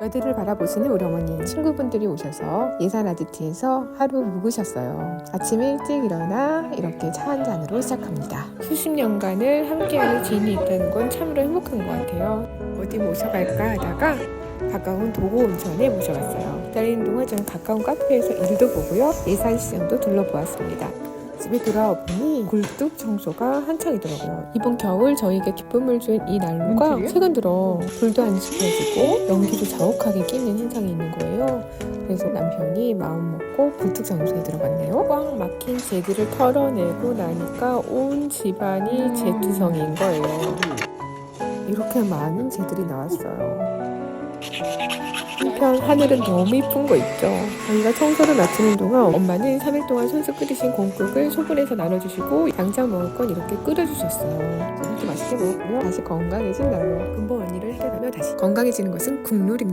며느리를 바라보시는 우리 어머니 친구분들이 오셔서 예산 아지트에서 하루 묵으셨어요. 아침 일찍 일어나 이렇게 차 한 잔으로 시작합니다. 수십 년간을 함께하는 지인이 있다는 건 참으로 행복한 것 같아요. 어디 모셔갈까 하다가 가까운 도고 온천에 모셔갔어요. 기다리는 동안 저는 가까운 카페에서 일도 보고요. 예산 시장도 둘러보았습니다. 집에 돌아와 보니 굴뚝 청소가 한창이더라고요. 이번 겨울 저에게 기쁨을 준 이 난로가 웬일이야? 최근 들어 불도 안 지펴지고 연기도 자욱하게 끼는 현상이 있는 거예요. 그래서 남편이 마음 먹고 굴뚝 청소에 들어갔네요. 꽉 막힌 제들을 털어내고 나니까 온 집안이 제투성인 거예요. 이렇게 많은 제들이 나왔어요. 한편 하늘은 너무 이쁜 거 있죠. 저희가 청소를 마치는 동안 엄마는 3일 동안 손수 끓이신 공국을 소분해서 나눠주시고 당장 먹을 건 이렇게 끓여주셨어요. 이렇게 맛있게 먹었고요. 다시 건강해진 날로 근본 원리를 해결하며 다시 건강해지는 것은 국룰입니다.